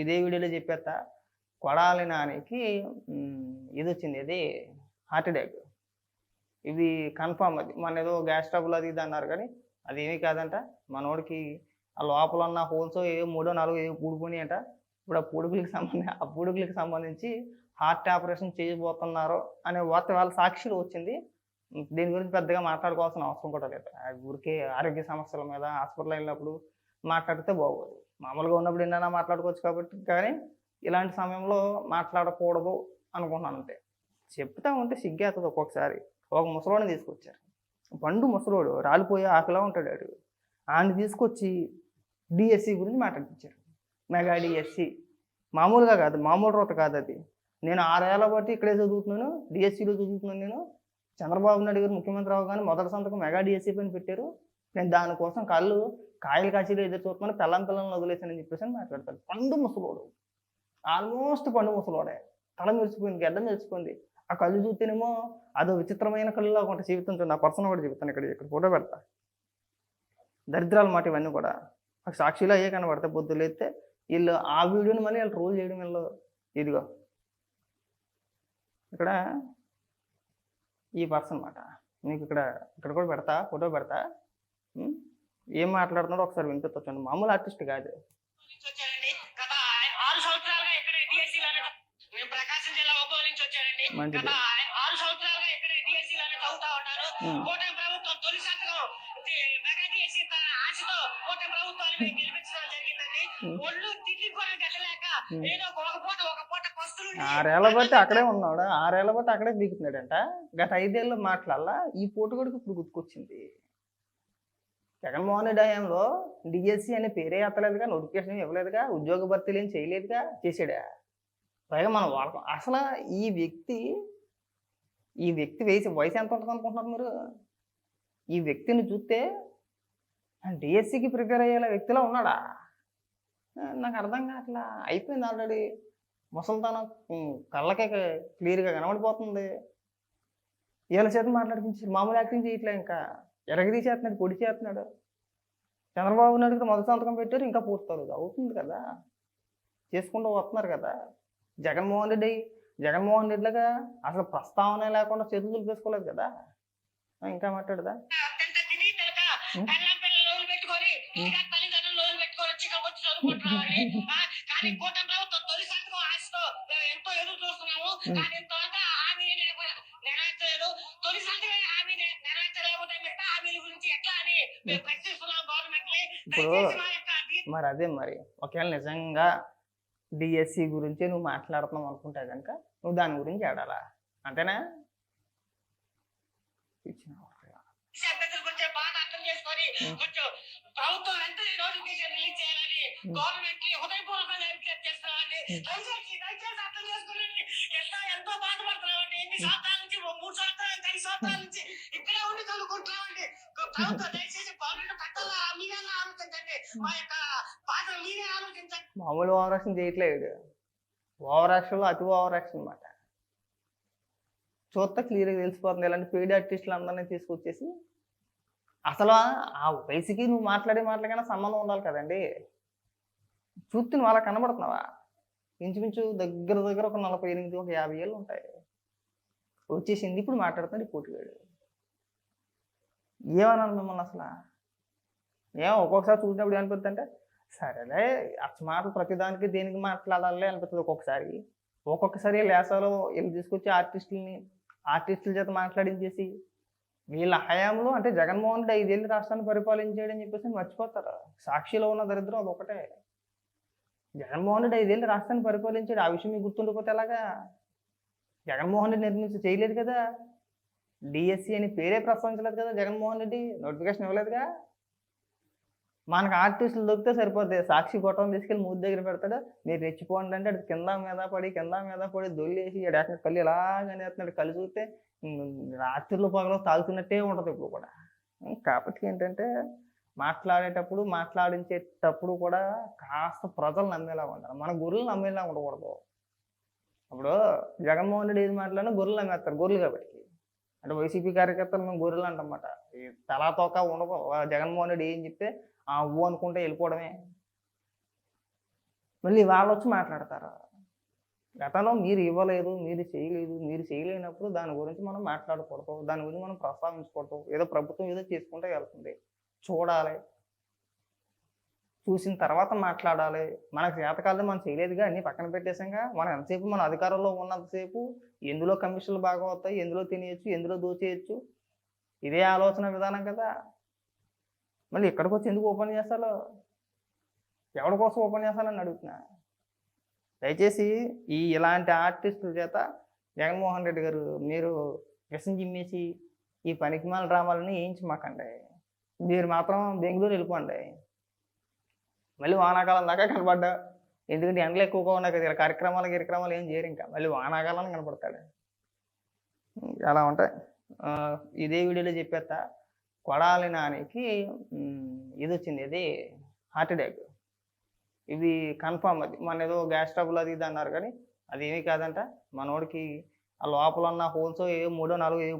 ఇదే వీడియోలో చెప్పేస్తా. కొడాలి నానికి ఇది వచ్చింది. ఇది హార్ట్ అటాక్ ఇది కన్ఫామ్ అది. మన ఏదో గ్యాస్ ట్రబుల్ అది ఇది అన్నారు కానీ అది ఏమీ కాదంట. మనోడికి ఆ లోపల ఉన్న హోల్స్ ఏ మూడో నాలుగో ఏ పూడుకుని అంట ఇప్పుడు ఆ పూడుకులకి సంబంధించి ఆ పూడుకులకి సంబంధించి హార్ట్ ఆపరేషన్ చేయబోతున్నారు అనే వార్త వాళ్ళ సాక్షిలో వచ్చింది. దీని గురించి పెద్దగా మాట్లాడుకోవాల్సిన అవసరం కూడా లేదు. ఊరికే ఆరోగ్య సమస్యల మీద హాస్పిటల్ వెళ్ళినప్పుడు మాట్లాడితే బాగోదు. మామూలుగా ఉన్నప్పుడు ఎన్నైనా మాట్లాడుకోవచ్చు కాబట్టి కానీ ఇలాంటి సమయంలో మాట్లాడకూడదు అనుకున్నాను అంతే. చెప్తా ఉంటే సిగ్గేస్తుంది ఒక్కొక్కసారి. ఒక ముసలోడిని తీసుకొచ్చారు. పండు ముసలోడు రాలిపోయే ఆకులా ఉంటాడు ఆడు. ఆయన తీసుకొచ్చి డిఎస్సి గురించి మాట్లాడించారు మెగా డిఎస్సి మామూలుగా కాదు మామూలు రోత కాదు అది. నేను ఆరేళ్ళ బట్టి ఇక్కడే చదువుతున్నాను డిఎస్సిలో చదువుతున్నాను నేను. చంద్రబాబు నాయుడు గారు ముఖ్యమంత్రి అవగానే మొదటి సంతకం మెగా డిఎస్సి పైన పెట్టారు. నేను దానికోసం కళ్ళు కాయలు కాచిలో ఎదురు చూస్తున్నాను పిల్లం పిల్లలను వదిలేసానని చెప్పేసి అని మాట్లాడతాడు. పండు ముసలోడు. ఆల్మోస్ట్ పండు ముసలోడే. తల మెరిచిపోయింది గడ్డ మెరిచిపోయింది ఆ కళ్ళు చూస్తేనేమో అదో విచిత్రమైన కళ్ళులా కొంత జీవితం చూడండి ఆ పర్సన్ కూడా చెబుతాను ఇక్కడ ఇక్కడ ఫోటో పెడతా. దరిద్రాల మాట ఇవన్నీ కూడా. నాకు సాక్షిలో అయ్యే కనబడతాయి బొద్దులు అయితే వీళ్ళు ఆ వీడియోని మళ్ళీ వీళ్ళు రోల్ చేయడం వీళ్ళు ఇదిగో. ఇక్కడ ఈ పర్సన్ మాట. మీకు ఇక్కడ ఇక్కడ కూడా పెడతా ఫోటో పెడతా. ఏం మాట్లాడుతున్నాడో ఒకసారి వినిపించండి మామూలు ఆర్టిస్ట్ కాదు. మంచిది. ఆరేళ్ళ బట్టి అక్కడే ఉన్నాడు. ఆరేళ్ళ బట్టి అక్కడే దిగుతున్నాడంట. గత ఐదేళ్ళు మాట్లాడాల ఈ పూట కూడా ఇప్పుడు గుర్తుకొచ్చింది. జగన్మోహన్ రెడ్డి హయాంలో డిఎస్సి అనే పేరే ఎత్తలేదుగా నోటిఫికేషన్ ఇవ్వలేదుగా ఉద్యోగ భర్తీలు ఏం చేయలేదుగా చేసాడా పైగా మనం వాళ్ళ అసలు ఈ వ్యక్తి ఈ వ్యక్తి వయసు వయసు ఎంత ఉంటుంది అనుకుంటున్నారు మీరు? ఈ వ్యక్తిని చూస్తే డిఎస్సికి ప్రిపేర్ అయ్యేలా వ్యక్తిలో ఉన్నాడా? నాకు అర్థం కావట్లా. అయిపోయింది ఆల్రెడీ. ముసలితనం కళ్ళకే క్లియర్గా కనబడిపోతుంది. వీళ్ళ చేత మాట్లాడిపించారు మామూలు యాక్టింగ్ చేయట్లే ఇంకా. ఎరగది చేస్తున్నాడు పొడి చేస్తున్నాడు. చంద్రబాబు నాయుడు మొదటి సంతకం పెట్టారు ఇంకా పూర్తవుతుంది అవుతుంది కదా. చేసుకుంటూ వస్తున్నారు కదా. జగన్మోహన్ రెడ్డి జగన్మోహన్ రెడ్డిలాగా అసలు ప్రస్తావన లేకుండా చేతులు దులిపేసుకోలేదు కదా. ఇంకా మాట్లాడదా? కానీ కూటమి ప్రభుత్వం తొలి సంతకం ఆశతో మేము ఎంతో ఎదురు చూస్తున్నాము. కానీ ఇప్పుడు మరి అదే మరి. ఒకవేళ నిజంగా డిఎస్సి గురించి నువ్వు మాట్లాడుతున్నావు అనుకుంటే కనుక నువ్వు దాని గురించి ఆడాలా అంతేనా? ఇచ్చిన విద్యా మామూలు ఓవర్ యాక్షన్ చేయట్లేదు. ఓవర్ యాక్షన్లో అతి ఓవర్ యాక్షన్ అనమాట చూస్తే క్లియర్గా తెలిసిపోతుంది. ఇలాంటి పెయిడ్ ఆర్టిస్టులు అందరినీ తీసుకొచ్చేసి అసలు ఆ వయసుకి నువ్వు మాట్లాడే మాటలకైనా సంబంధం ఉండాలి కదండి. చూస్తే నువ్వు అలా కనబడుతున్నావా? ఇంచుమించు దగ్గర దగ్గర ఒక నలభై ఎనిమిది ఒక యాభై ఏళ్ళు ఉంటాయి. వచ్చేసింది ఇప్పుడు మాట్లాడుతున్నాడు ఈ పోటీగాడు. ఏమనాలి మిమ్మల్ని అసలు? ఏం ఒక్కొక్కసారి చూసినప్పుడు ఏమనిపిస్తుంది అంటే సరేలే అచ్చ మాటలు ప్రతిదానికి దేనికి మాట్లాడాలి అనిపిస్తుంది ఒక్కొక్కసారి. ఒక్కొక్కసారి లేసాలో వీళ్ళు తీసుకొచ్చి ఆర్టిస్టులని ఆర్టిస్టుల చేత మాట్లాడించేసి వీళ్ళ హయాంలో అంటే జగన్మోహన్ రెడ్డి ఐదేళ్ళు రాష్ట్రాన్ని పరిపాలించాడని చెప్పేసి మర్చిపోతారు. సాక్షిలో ఉన్న దరిద్రం అది ఒకటే. జగన్మోహన్ రెడ్డి ఐదేళ్ళు రాష్ట్రాన్ని పరిపాలించాడు. ఆ విషయం మీకు గుర్తుండిపోతే ఎలాగా? జగన్మోహన్ రెడ్డి నిర్మించి చేయలేదు కదా. డిఎస్సి అని పేరే ప్రస్తావించలేదు కదా జగన్మోహన్ రెడ్డి. నోటిఫికేషన్ ఇవ్వలేదుగా. మనకు ఆర్టిస్టులు దొరికితే సరిపోద్ది. సాక్షి గొట్టం తీసుకెళ్ళి మూడు దగ్గర పెడతాడు. మీరు రెచ్చిపోండి అంటే అటు కింద మీద పడి కింద మీద పడి దొల్లేసి ఏడాక కళ్ళు ఇలాగనే వేస్తున్నాడు కళ్ళు చూస్తే రాత్రిలో పగలో తాగుతున్నట్టే ఉంటుంది ఇప్పుడు కూడా. కాబట్టి ఏంటంటే మాట్లాడేటప్పుడు మాట్లాడించేటప్పుడు కూడా కాస్త ప్రజలు నమ్మేలా ఉండాలి. మన గొర్రెలు నమ్మేలా ఉండకూడదు. ఇప్పుడు జగన్మోహన్ రెడ్డి ఏది మాట్లాడినా గొర్రెలు నమ్మేస్తారు. గొర్రెలు కాబట్టి. అంటే వైసీపీ కార్యకర్తలు మేము గొర్రెలు అంటమాట ఈ తలా తోక ఉండకు జగన్మోహన్ రెడ్డి ఏం చెప్తే ఆ ఊ అనుకుంటే వెళ్ళిపోవడమే. మళ్ళీ వాళ్ళు వచ్చి మాట్లాడతారు. గతంలో మీరు ఇవ్వలేదు మీరు చేయలేదు మీరు చేయలేనప్పుడు దాని గురించి మనం మాట్లాడకూడదు దాని గురించి మనం ప్రస్తావించకూడదు. ఏదో ప్రభుత్వం ఏదో చేసుకుంటే వెళ్తుంది. చూడాలి. చూసిన తర్వాత మాట్లాడాలి. మనకు చేతకాలం మనం చేయలేదుగా అన్ని పక్కన పెట్టేసాంగా మనం ఎంతసేపు మన అధికారంలో ఉన్నంతసేపు ఎందులో కమిషన్లు బాగా వస్తాయి ఎందులో తినేయచ్చు ఎందులో దోచేయచ్చు? ఇదే ఆలోచన విధానం కదా. మళ్ళీ ఇక్కడికి వచ్చి ఎందుకు ఓపెన్ చేస్తాలో? ఎవరి కోసం ఓపెన్ చేస్తానని అడుగుతున్నా. దయచేసి ఈ ఇలాంటి ఆర్టిస్టుల చేత జగన్మోహన్ రెడ్డి గారు మీరు విషం చిమ్మేసి ఈ పనికిమాల డ్రామాలని వేయించమాకండి. మీరు మాత్రం బెంగళూరు వెళ్ళిపోండి. మళ్ళీ వానాకాలం దాకా కనపడ్డా ఎందుకంటే ఎండలు ఎక్కువగా ఉన్నాయి కదా ఇలా కార్యక్రమాలు కార్యక్రమాలు ఏం చేయరు ఇంకా. మళ్ళీ వానాకాలం కనపడతాడు. అలా ఉంటాయి. ఇదే వీడియోలో చెప్పేస్తా. కొడాలి నానికి ఇది వచ్చింది ఇది హార్ట్ అటాక్. ఇది కన్ఫామ్ అది. మన ఏదో గ్యాస్ ట్రబుల్ అది ఇది అన్నారు కానీ అది ఏమీ కాదంట. మనోడికి ఆ లోపల ఉన్న హోల్స్ ఏ మూడో నాలుగో ఏ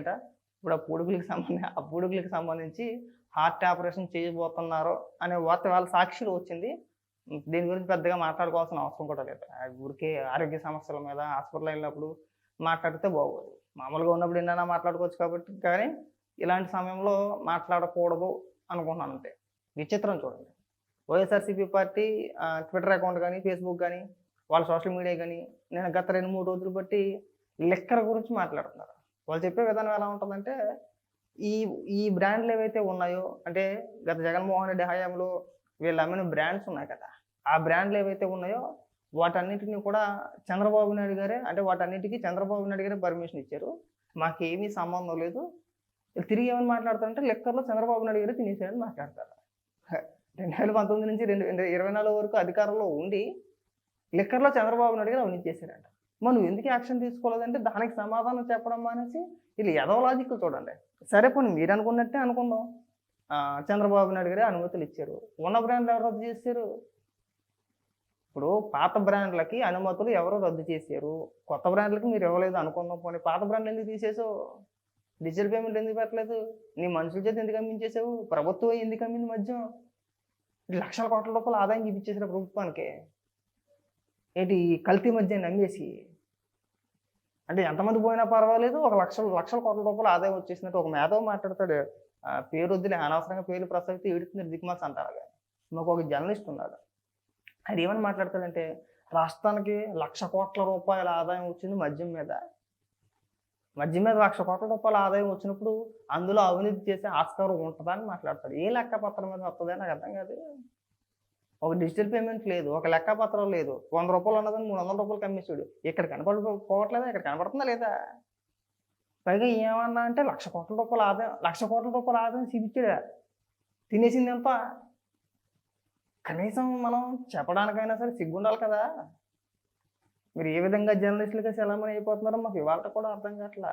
అంట ఇప్పుడు ఆ పూడుకులకి సంబంధించి ఆ పూడుకులకి సంబంధించి హార్ట్ ఆపరేషన్ చేయబోతున్నారు అనే వార్త వాళ్ళ సాక్షిలో వచ్చింది. దీని గురించి పెద్దగా మాట్లాడుకోవాల్సిన అవసరం కూడా లేదు. ఊరికే ఆరోగ్య సమస్యల మీద హాస్పిటల్ వెళ్ళినప్పుడు మాట్లాడితే బాగోదు. మామూలుగా ఉన్నప్పుడు ఏంటన్నా మాట్లాడుకోవచ్చు కాబట్టి కానీ ఇలాంటి సమయంలో మాట్లాడకూడదు అనుకుంటున్నాను అంతే. విచిత్రం చూడండి. వైఎస్ఆర్సీపీ పార్టీ ట్విట్టర్ అకౌంట్ కానీ ఫేస్బుక్ కానీ వాళ్ళ సోషల్ మీడియా కానీ నేను గత రెండు మూడు రోజులు బట్టి లెక్కర గురించి మాట్లాడుతున్నారు. వాళ్ళు చెప్పే విధానం ఎలా ఉంటుందంటే ఈ ఈ బ్రాండ్లు ఏవైతే ఉన్నాయో అంటే గత జగన్మోహన్ రెడ్డి హయాంలో వీళ్ళు అమ్మిన బ్రాండ్స్ ఉన్నాయి కదా ఆ బ్రాండ్లు ఏవైతే ఉన్నాయో వాటన్నిటిని కూడా చంద్రబాబు నాయుడు గారే అంటే వాటన్నిటికీ చంద్రబాబు నాయుడు గారే పర్మిషన్ ఇచ్చారు. మాకేమీ సంబంధం లేదు. తిరిగి ఏమని మాట్లాడతారంటే లెక్కర్లో చంద్రబాబు నాయుడు గారు తినేసారని మాట్లాడతారు. రెండు వేల పంతొమ్మిది నుంచి రెండు ఇరవై నాలుగు వరకు అధికారంలో ఉండి లిక్కర్లో చంద్రబాబు నాయుడు గారు అవినీతి చేశారంట మనం ఎందుకు యాక్షన్ తీసుకోలేదంటే దానికి సమాధానం చెప్పడం మానేసి వీళ్ళు ఏదో లాజిక్ చూడండి. సరే పోనీ మీరు అనుకున్నట్టే అనుకుందాం. ఆ, చంద్రబాబు నాయుడు గారే అనుమతులు ఇచ్చారు. ఉన్న బ్రాండ్లు ఎవరు రద్దు చేశారు? ఇప్పుడు పాత బ్రాండ్లకి అనుమతులు ఎవరు రద్దు చేశారు? కొత్త బ్రాండ్లకి మీరు ఇవ్వలేదు అనుకుందాం పోనీ. పాత బ్రాండ్లు ఎందుకు తీసేసో డిజిటల్ పేమెంట్ ఎందుకు పెట్టలేదు? నీ మనుషుల చేత ఎందుకు అమ్మించేసావు? ప్రభుత్వం ఎందుకు అమ్మింది మధ్యం? లక్షల కోట్ల రూపాయలు ఆదాయం చూపించేసారు ప్రభుత్వానికి. ఏంటి కల్తీ మధ్య నమ్మేసి? అంటే ఎంతమంది పోయినా పర్వాలేదు ఒక లక్షల లక్షల కోట్ల రూపాయలు ఆదాయం వచ్చేసినట్టు ఒక మేధవ మాట్లాడతాడు. ఆ, పేరు వద్దులే అనవసరంగా పేర్లు ప్రసక్తి ఏడుతున్నారు దిగ్మాస్ అంటారు కానీ మాకు ఒక జర్నలిస్ట్ ఉన్నాడు. అది ఏమని మాట్లాడతాడంటే రాష్ట్రానికి లక్ష కోట్ల రూపాయల ఆదాయం వచ్చింది మద్యం మీద. మధ్య మీద లక్ష కోట్ల రూపాయల ఆదాయం వచ్చినప్పుడు అందులో అవినీతి చేసే ఆస్కారం ఉంటుందా అని మాట్లాడతాడు. ఏ లెక్క పత్రం మీద వస్తుందా నాకు అర్థం కాదు. ఒక డిజిటల్ పేమెంట్ లేదు ఒక లెక్క పత్రం లేదు. వంద రూపాయలు ఉన్నదని మూడు వందల రూపాయలు కమ్మేసాడు ఇక్కడ కనపడిపోవట్లేదా ఇక్కడ కనపడుతుందా లేదా? పైగా ఏమన్నా అంటే లక్ష కోట్ల రూపాయల ఆదాయం లక్ష కోట్ల రూపాయల ఆదాయం చూపించాడా. తినేసింది ఎంత? కనీసం మనం చెప్పడానికైనా సరే సిగ్గుండాలి కదా. మీరు ఏ విధంగా జర్నలిస్టులుగా సెలమని అయిపోతున్నారో మాకు ఇవాళ కూడా అర్థం కావట్లా.